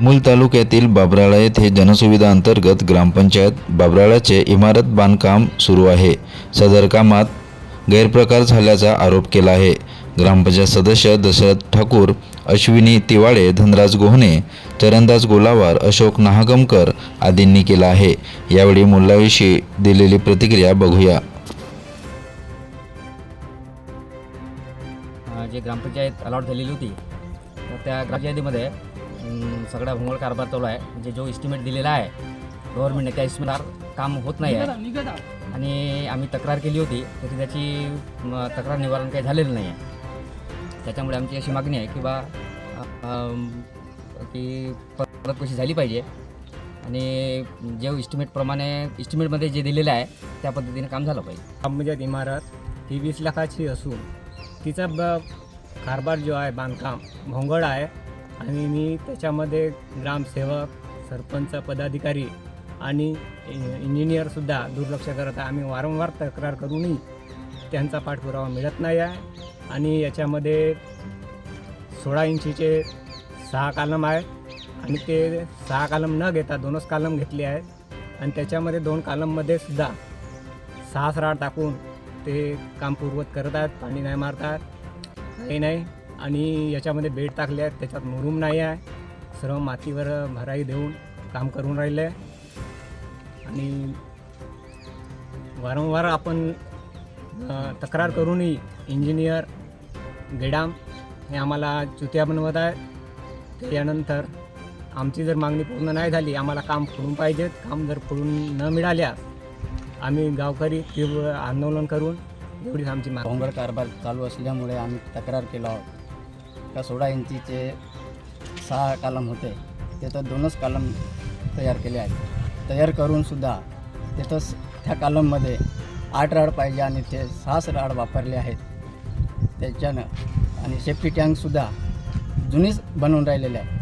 मूल तालुक्यातील बाबराळा येथे जनसुविधा अंतर्गत ग्रामपंचायत बाबराळाचे इमारत बांधकाम सुरू आहे. सदर कामात गैरप्रकार झाल्याचा आरोप केला आहे. ग्रामपंचायत सदस्य दशरथ ठाकूर अश्विनी तिवाळे धनराज गोहणे चरणदास गोलावार अशोक नाहगमकर आदींनी केला आहे. यावेळी मुलाविषयी दिलेली प्रतिक्रिया बघूया. जे ग्रामपंचायत अलॉट झालेली होती तर त्या ग्रामपंचायतीमध्ये सगळा भोंगळ कारभार चालू आहे. म्हणजे जो इस्टिमेट दिलेला आहे गव्हर्नमेंटने त्या इस्टिमेटवर काम होत नाही आहे. आणि आम्ही तक्रार केली होती तरी त्याची तक्रार निवारण काही झालेलं नाही आहे. त्याच्यामुळे आमची अशी मागणी आहे की बा की परत कशी झाली पाहिजे. आणि जे इस्टिमेटप्रमाणे इस्टिमेटमध्ये जे दिलेलं आहे त्या पद्धतीने काम झालं पाहिजे. ग्रामपंचायत इमारत ही वीस लाखाची असून तिचा ब कारभार जो आहे बांधकाम भोंगळ आहे आणि मी त्याच्यामध्ये ग्रामसेवक सरपंच पदाधिकारी आणि इंजिनियरसुद्धा दुर्लक्ष करत आहे. आम्ही वारंवार तक्रार करूनही त्यांचा पाठपुरावा मिळत नाही आहे. आणि याच्यामध्ये सोळा इंचीचे सहा कालम आहेत आणि ते सहा कालम न घेता दोनच कालम घेतले आहेत. आणि त्याच्यामध्ये दोन कालममध्ये सुद्धा सहा राड टाकून ते काम पूर्वत करत आहेत. पाणी नाही मारतात काही नाही. आणि याच्यामध्ये बेड टाकले आहेत त्याच्यात मुरूम नाही आहे. सर्व मातीवर भराई देऊन काम करून राहिले. आणि वारंवार आपण तक्रार करूनही इंजिनियर गेडाम हे आम्हाला चुत्या बनवत आहेत. त्यानंतर आमची जर मागणी पूर्ण नाही झाली आम्हाला काम करून पाहिजेत. काम जर करून न मिळाल्यास आम्ही गावकरी तीव्र आंदोलन करून एवढीच आमची मागणी. कारभार चालू असल्यामुळे आम्ही तक्रार केला आहोत. का सोळा इंचीचे सहा कालम होते तिथं दोनच कालम तयार केले आहेत. तयार करूनसुद्धा तिथंच त्या कालममध्ये आठ राड पाहिजे आणि ते सहाच राड वापरले आहेत. त्याच्यानं आणि सेफ्टी टँकसुद्धा जुनीच बनवून राहिलेले आहे